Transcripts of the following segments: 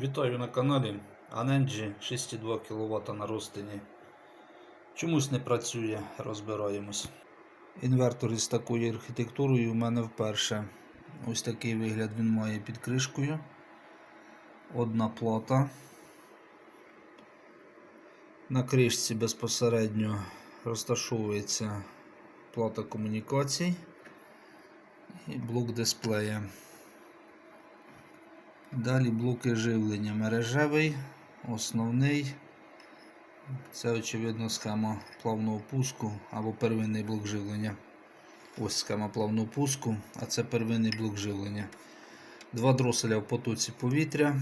Вітаю на каналі Anenji 6,2 кВт на розтині. Чомусь не працює, розбираємось. Інвертор із такою архітектурою у мене вперше. Ось такий вигляд він має під кришкою. Одна плата. На кришці безпосередньо розташовується плата комунікацій і блок дисплея. Далі блоки живлення мережевий, основний. Це, очевидно, схема плавного пуску або первинний блок живлення. Ось схема плавного пуску, а це первинний блок живлення. Два дроселя в потоці повітря,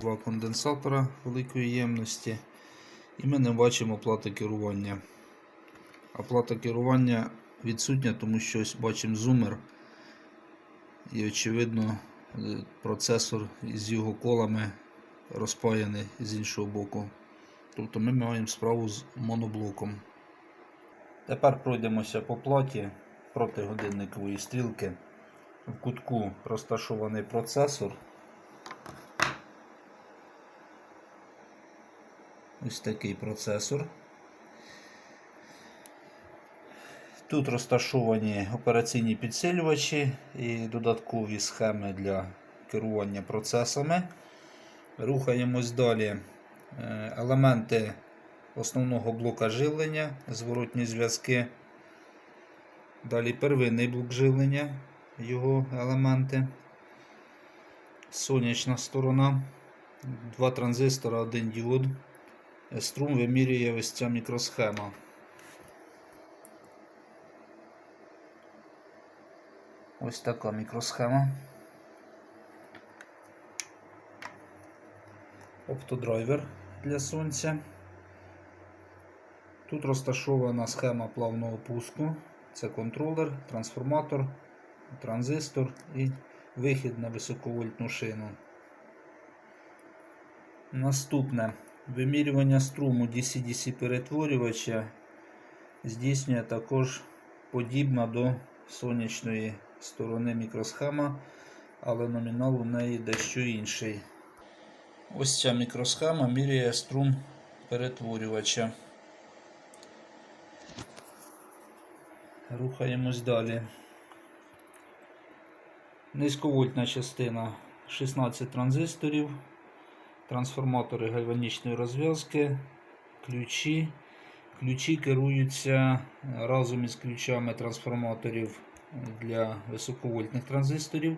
два конденсатора великої ємності. І ми не бачимо плати керування. А плата керування відсутня, тому що ось бачимо зумер. І очевидно процесор з його колами розпаяний з іншого боку. Тобто ми маємо справу з моноблоком. Тепер пройдемося по платі проти годинникової стрілки. В кутку розташований процесор. Ось такий процесор. Тут розташовані операційні підсилювачі і додаткові схеми для керування процесами. Рухаємось далі. Е, Елементи основного блока живлення, зворотні зв'язки. Далі первинний блок живлення, його елементи. Сонячна сторона. Два транзистора, один діод. Струм вимірює ось ця мікросхема. Ось така мікросхема. Оптодрайвер для сонця. Тут розташована схема плавного пуску. Це контролер, трансформатор, транзистор і вихід на високовольтну шину. Наступне вимірювання струму DC-DC перетворювача здійснює також подібна до сонячної сторони мікросхема, але номінал у неї дещо інший. Ось ця мікросхема міряє струм перетворювача. Рухаємось далі. Низьковольтна частина 16 транзисторів, трансформатори гальванічної розв'язки, ключі. Ключі керуються разом із ключами трансформаторів для високовольтних транзисторів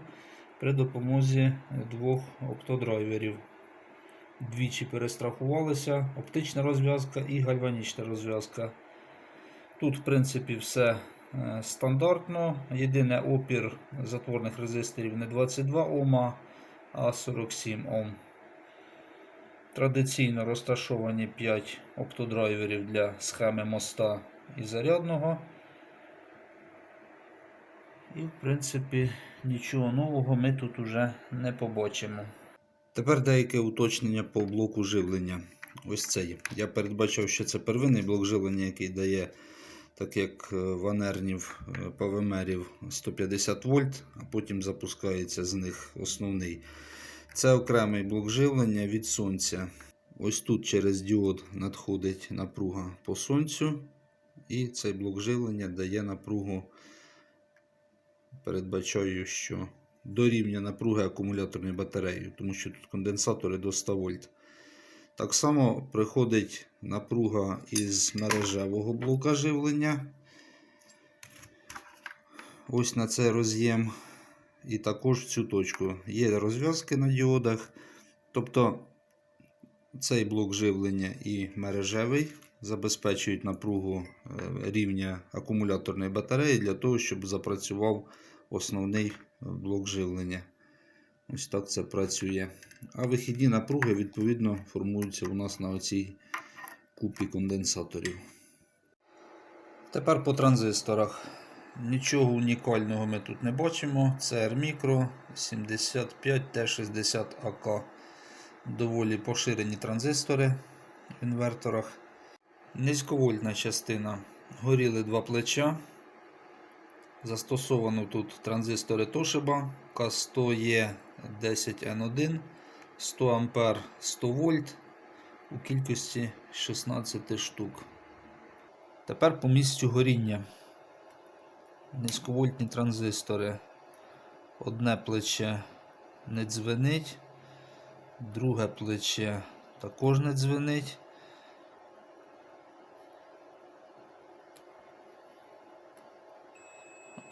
при допомозі двох оптодрайверів. Двічі перестрахувалися оптична розв'язка і гальванічна розв'язка. Тут, в принципі, все е, стандартно. Єдине опір затворних резисторів не 22 Ом, а 47 Ом. Традиційно розташовані 5 оптодрайверів для схеми моста і зарядного. І, в принципі, нічого нового ми тут уже не побачимо. Тепер деяке уточнення по блоку живлення. Ось цей. Я передбачав, що це первинний блок живлення, який дає, так як е, в анернів е, ПВМерів 150 вольт, а потім запускається з них основний. Це окремий блок живлення від сонця. Ось тут через діод надходить напруга по сонцю, і цей блок живлення дає напругу передбачаю, що до рівня напруги акумуляторної батареї, тому що тут конденсатори до 100 вольт. Так само приходить напруга із мережевого блока живлення. Ось на цей роз'єм. І також в цю точку. Є розв'язки на діодах. Тобто цей блок живлення і мережевий забезпечують напругу е, рівня акумуляторної батареї для того, щоб запрацював основний блок живлення. Ось так це працює. А вихідні напруги, відповідно, формуються у нас на оцій купі конденсаторів. Тепер по транзисторах. Нічого унікального ми тут не бачимо. Це R-Micro 75T60AK. Доволі поширені транзистори в інверторах. Низьковольтна частина. Горіли два плеча. Застосовано тут транзистори Toshiba K100E10N1 100 ампер 100 вольт у кількості 16 штук. Тепер по місцю горіння. Низьковольтні транзистори. Одне плече не дзвенить, друге плече також не дзвенить.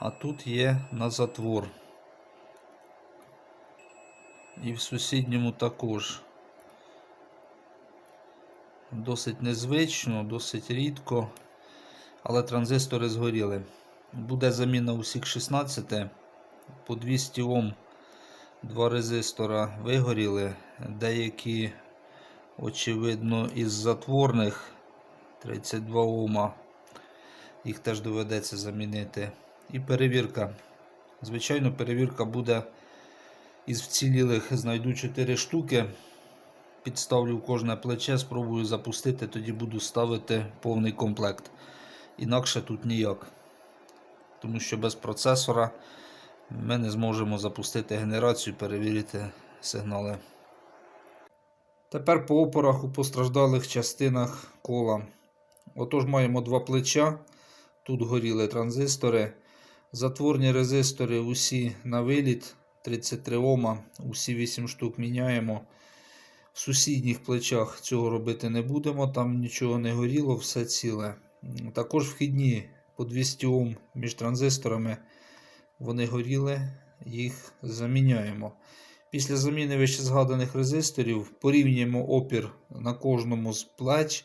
А тут є на затвор. І в сусідньому також. Досить незвично, досить рідко, але транзистори згоріли. Буде заміна усіх 16 по 200 Ом. Два резистора вигоріли. Деякі, очевидно, із затворних 32 Ома. Їх теж доведеться замінити. І перевірка. Звичайно, перевірка буде із вцілілих знайду 4 штуки. Підставлю кожне плече, спробую запустити, тоді буду ставити повний комплект. Інакше тут ніяк. Тому що без процесора ми не зможемо запустити генерацію, перевірити сигнали. Тепер по опорах у постраждалих частинах кола. Отож маємо два плеча. Тут горіли транзистори. Затворні резистори усі на виліт 33 Ома, усі 8 штук міняємо. В сусідніх плечах цього робити не будемо, там нічого не горіло, все ціле. Також вхідні по 200 Ом між транзисторами вони горіли, їх заміняємо. Після заміни вище згаданих резисторів порівнюємо опір на кожному з плеч.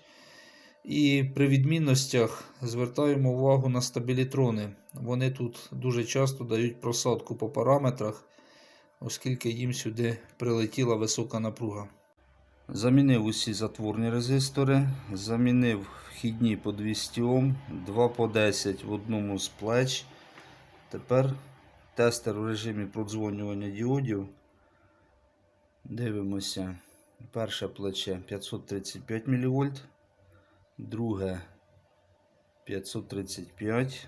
І при відмінностях звертаємо увагу на стабілітрони. Вони тут дуже часто дають просадку по параметрах, оскільки їм сюди прилетіла висока напруга. Замінив усі затворні резистори, замінив вхідні по 200 Ом, 2 по 10 в одному з плеч. Тепер тестер у режимі продзвонювання діодів. Дивимося. Перше плече 535 мВ, друге 535,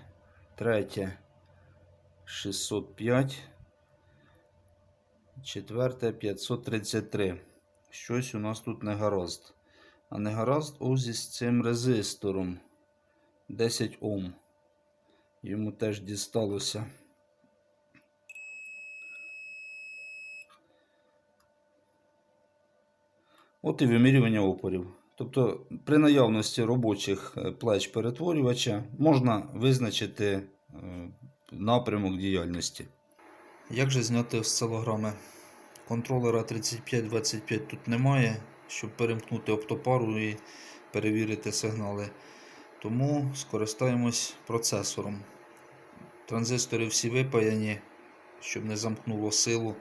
третє 605, четверте 533. Щось у нас тут не гаразд. А не гаразд ось із цим резистором 10 Ом. Йому теж дісталося. От і вимірювання опорів. Тобто при наявності робочих е, плеч перетворювача можна визначити е, напрямок діяльності. Як же зняти осцилограми? Контролера 3525 тут немає, щоб перемкнути оптопару і перевірити сигнали. Тому скористаємось процесором. Транзистори всі випаяні, щоб не замкнуло силу.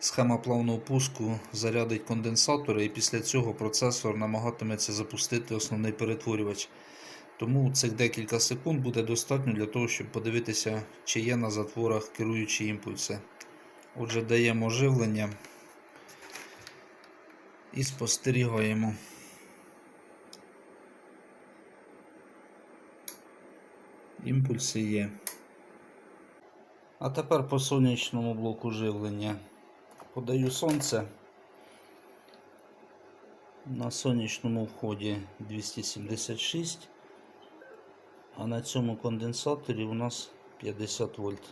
Схема плавного пуску зарядить конденсатори, і після цього процесор намагатиметься запустити основний перетворювач. Тому цих декілька секунд буде достатньо для того, щоб подивитися, чи є на затворах керуючі імпульси. Отже, даємо живлення і спостерігаємо. Імпульси є. А тепер по сонячному блоку живлення подаю сонце. На сонячному вході 276, а на цьому конденсаторі у нас 50 вольт.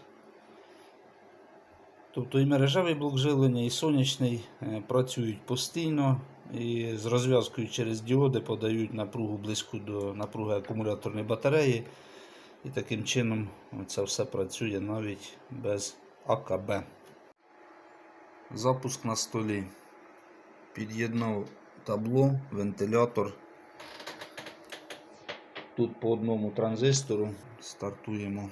Тобто і мережевий блок живлення, і сонячний е, працюють постійно і з розв'язкою через діоди подають напругу близьку до напруги акумуляторної батареї. І таким чином це все працює навіть без АКБ. Запуск на столі. Під'єднав табло, вентилятор. Тут по одному транзистору стартуємо.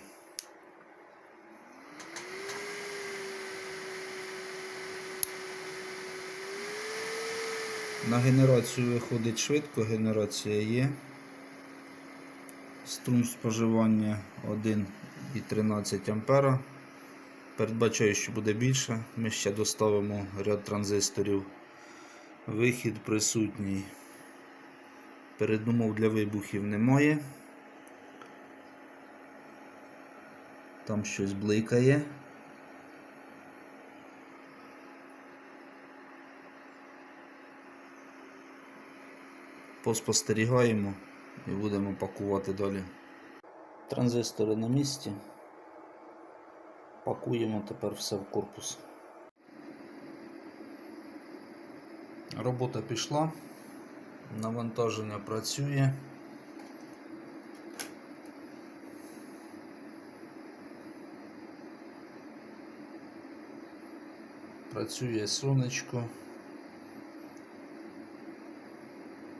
На генерацію виходить швидко, генерація є. Струм споживання 1,13 ампера. Передбачаю, що буде більше. Ми ще доставимо ряд транзисторів. Вихід присутній. Передумов для вибухів немає. Там щось бликає. Поспостерігаємо і будемо пакувати далі. Транзистори на місці. Пакуємо тепер все в корпус. Робота пішла. Навантаження працює. Працює сонечко.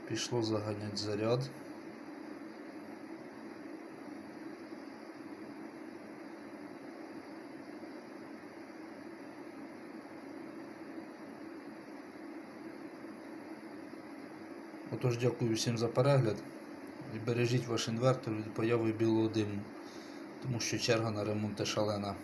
Пішло заганять заряд. Отож, дякую всім за перегляд. І бережіть ваш інвертор від появи білого диму, тому що черга на ремонт шалена.